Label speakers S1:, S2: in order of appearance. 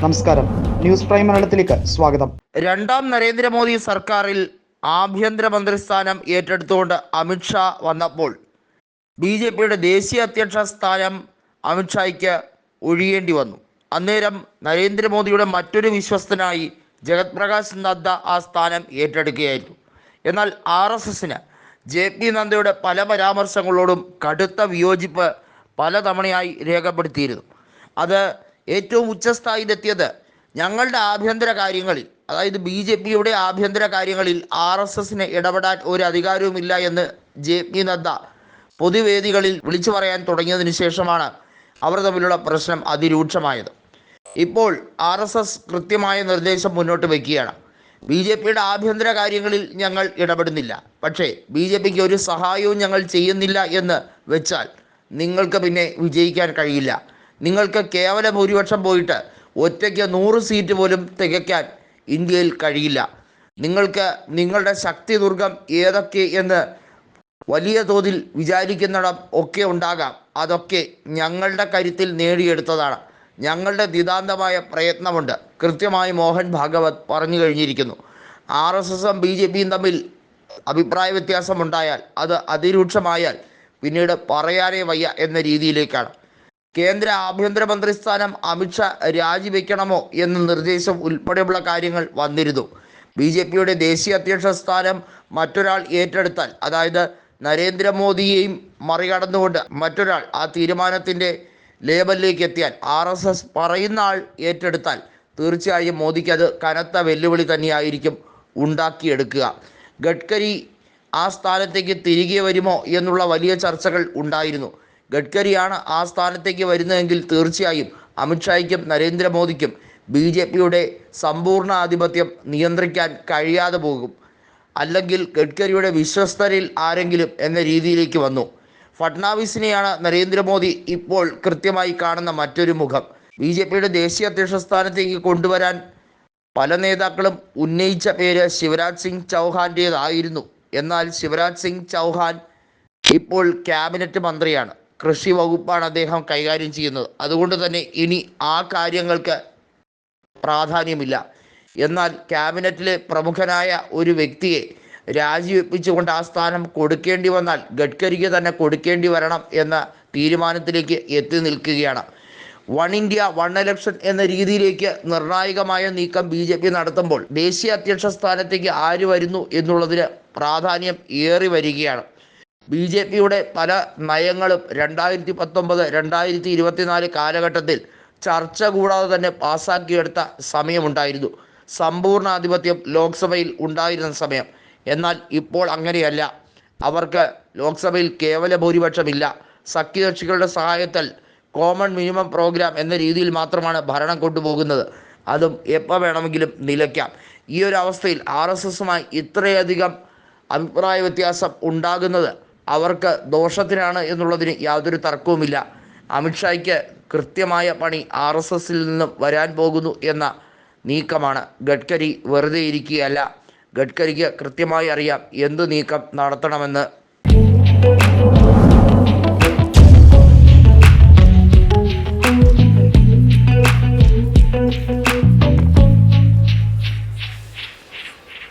S1: നമസ്കാരം. News prime മലയാളത്തിലേക്ക് സ്വാഗതം.
S2: രണ്ടാം നരേന്ദ്രമോദി സർക്കാരിൽ ആഭ്യന്തരമന്ത്രി സ്ഥാനം ഏറ്റെടുത്തുകൊണ്ട് അമിത്ഷാ വന്നപ്പോൾ ബി ജെ പിയുടെ ദേശീയ അധ്യക്ഷ സ്ഥാനം അമിത്ഷായ്ക്ക് ഒഴിയേണ്ടി വന്നു. അന്നേരം നരേന്ദ്രമോദിയുടെ മറ്റൊരു വിശ്വസ്തനായി ജഗത് പ്രകാശ് നദ്ദ ആ സ്ഥാനം ഏറ്റെടുക്കുകയായിരുന്നു. എന്നാൽ ആർ എസ് എസിന് ജെ പി നദ്ദയുടെ പല പരാമർശങ്ങളോടും കടുത്ത വിയോജിപ്പ് പലതവണയായി രേഖപ്പെടുത്തിയിരുന്നു. അത് ഏറ്റവും ഉച്ചസ്ഥായിലെത്തിയത് ഞങ്ങളുടെ ആഭ്യന്തര കാര്യങ്ങളിൽ അതായത് ബി ജെ പിയുടെ ആഭ്യന്തര കാര്യങ്ങളിൽ ആർ എസ് എസിന് ഇടപെടാൻ ഒരു അധികാരവുമില്ല എന്ന് ജെ പി നദ്ദ പൊതുവേദികളിൽ വിളിച്ചു പറയാൻ തുടങ്ങിയതിനു ശേഷമാണ് അവർ തമ്മിലുള്ള പ്രശ്നം അതിരൂക്ഷമായത്. ഇപ്പോൾ ആർ എസ് എസ് കൃത്യമായ നിർദ്ദേശം മുന്നോട്ട് വയ്ക്കുകയാണ്. ബി ജെ പിയുടെ ആഭ്യന്തര കാര്യങ്ങളിൽ ഞങ്ങൾ ഇടപെടുന്നില്ല. പക്ഷേ ബി ജെ പിക്ക് ഒരു സഹായവും ഞങ്ങൾ ചെയ്യുന്നില്ല എന്ന് വെച്ചാൽ നിങ്ങൾക്ക് പിന്നെ വിജയിക്കാൻ കഴിയില്ല. നിങ്ങൾക്ക് കേവല ഭൂരിപക്ഷം പോയിട്ട് ഒറ്റയ്ക്ക് നൂറ് സീറ്റ് പോലും തികയ്ക്കാൻ ഇന്ത്യയിൽ കഴിയില്ല. നിങ്ങൾക്ക് നിങ്ങളുടെ ശക്തി ദുർഗം ഏതൊക്കെ എന്ന് വലിയ തോതിൽ വിചാരിക്കുന്നിടം ഒക്കെ ഉണ്ടാകാം. അതൊക്കെ ഞങ്ങളുടെ കരുത്തിൽ നേടിയെടുത്തതാണ്. ഞങ്ങളുടെ നിതാന്തമായ പ്രയത്നമുണ്ട്. കൃത്യമായി മോഹൻ ഭാഗവത് പറഞ്ഞു കഴിഞ്ഞിരിക്കുന്നു. ആർ എസ് എസും ബി ജെ പിയും തമ്മിൽ അഭിപ്രായ വ്യത്യാസമുണ്ടായാൽ അത് അതിരൂക്ഷമായാൽ പിന്നീട് പറയാനേ വയ്യ എന്ന രീതിയിലേക്കാണ്. കേന്ദ്ര ആഭ്യന്തരമന്ത്രി സ്ഥാനം അമിത്ഷാ രാജിവെക്കണമോ എന്ന നിർദ്ദേശം ഉൾപ്പെടെയുള്ള കാര്യങ്ങൾ വന്നിരുന്നു. ബി ജെ പിയുടെ ദേശീയ അധ്യക്ഷ സ്ഥാനം മറ്റൊരാൾ ഏറ്റെടുത്താൽ അതായത് നരേന്ദ്രമോദിയെയും മറികടന്നുകൊണ്ട് മറ്റൊരാൾ ആ തീരുമാനത്തിന്റെ ലേബലിലേക്ക് എത്തിയാൽ ആർ എസ് എസ് പറയുന്ന ആൾ ഏറ്റെടുത്താൽ തീർച്ചയായും മോദിക്ക് അത് കനത്ത വെല്ലുവിളി തന്നെയായിരിക്കും ഉണ്ടാക്കിയെടുക്കുക. ഗഡ്കരി ആ സ്ഥാനത്തേക്ക് തിരികെ വരുമോ എന്നുള്ള വലിയ ചർച്ചകൾ ഉണ്ടായിരുന്നു. ഗഡ്കരിയാണ് ആ സ്ഥാനത്തേക്ക് വരുന്നതെങ്കിൽ തീർച്ചയായും അമിത്ഷായ്ക്കും നരേന്ദ്രമോദിക്കും ബി ജെ പിയുടെ സമ്പൂർണ ആധിപത്യം നിയന്ത്രിക്കാൻ കഴിയാതെ പോകും. അല്ലെങ്കിൽ ഗഡ്കരിയുടെ വിശ്വസ്തരിൽ ആരെങ്കിലും എന്ന രീതിയിലേക്ക് വന്നു. ഫട്നാവിസിനെയാണ് നരേന്ദ്രമോദി ഇപ്പോൾ കൃത്യമായി കാണുന്ന മറ്റൊരു മുഖം. ബി ജെ പിയുടെ ദേശീയ അധ്യക്ഷ സ്ഥാനത്തേക്ക് കൊണ്ടുവരാൻ പല നേതാക്കളും ഉന്നയിച്ച പേര് ശിവരാജ് സിംഗ് ചൗഹാന്റേതായിരുന്നു. എന്നാൽ ശിവരാജ് സിംഗ് ചൗഹാൻ ഇപ്പോൾ ക്യാബിനറ്റ് മന്ത്രിയാണ്. കൃഷി വകുപ്പാണ് അദ്ദേഹം കൈകാര്യം ചെയ്യുന്നത്. അതുകൊണ്ട് തന്നെ ഇനി ആ കാര്യങ്ങൾക്ക് പ്രാധാന്യമില്ല. എന്നാൽ ക്യാബിനറ്റിലെ പ്രമുഖനായ ഒരു വ്യക്തിയെ രാജിവെപ്പിച്ചുകൊണ്ട് ആ സ്ഥാനം കൊടുക്കേണ്ടി വന്നാൽ ഗഡ്കരിക്ക് തന്നെ കൊടുക്കേണ്ടി വരണം എന്ന തീരുമാനത്തിലേക്ക് എത്തി നിൽക്കുകയാണ്. വൺ ഇന്ത്യ വൺ ഇലക്ഷൻ എന്ന രീതിയിലേക്ക് നിർണായകമായ നീക്കം ബി ജെ പി നടത്തുമ്പോൾ ദേശീയ അധ്യക്ഷ സ്ഥാനത്തേക്ക് ആര് വരുന്നു എന്നുള്ളതിന് പ്രാധാന്യം ഏറി വരികയാണ്. ബി ജെ പിയുടെ പല നയങ്ങളും രണ്ടായിരത്തി പത്തൊമ്പത് രണ്ടായിരത്തി ഇരുപത്തിനാല് കാലഘട്ടത്തിൽ ചർച്ച കൂടാതെ തന്നെ പാസ്സാക്കിയെടുത്ത സമയമുണ്ടായിരുന്നു. സമ്പൂർണ ആധിപത്യം ലോക്സഭയിൽ ഉണ്ടായിരുന്ന സമയം. എന്നാൽ ഇപ്പോൾ അങ്ങനെയല്ല. അവർക്ക് ലോക്സഭയിൽ കേവല ഭൂരിപക്ഷമില്ല. സഖ്യകക്ഷികളുടെ സഹായത്താൽ കോമൺ മിനിമം പ്രോഗ്രാം എന്ന രീതിയിൽ മാത്രമാണ് ഭരണം കൊണ്ടുപോകുന്നത്. അതും എപ്പോൾ വേണമെങ്കിലും നിലയ്ക്കാം. ഈ ഒരു അവസ്ഥയിൽ ആർ എസ് എസുമായി ഇത്രയധികം അഭിപ്രായ വ്യത്യാസം ഉണ്ടാകുന്നത് അവർക്ക് ദോഷത്തിനാണ് എന്നുള്ളതിന് യാതൊരു തർക്കവുമില്ല. അമിത്ഷായ്ക്ക് കൃത്യമായ പണി ആർ എസ് എസിൽ നിന്നും വരാൻ പോകുന്നു എന്ന നീക്കമാണ് ഗഡ്കരി വെറുതെ ഇരിക്കുകയല്ല ഗഡ്കരിക്ക് കൃത്യമായി അറിയാം എന്ത് നീക്കം നടത്തണമെന്ന്.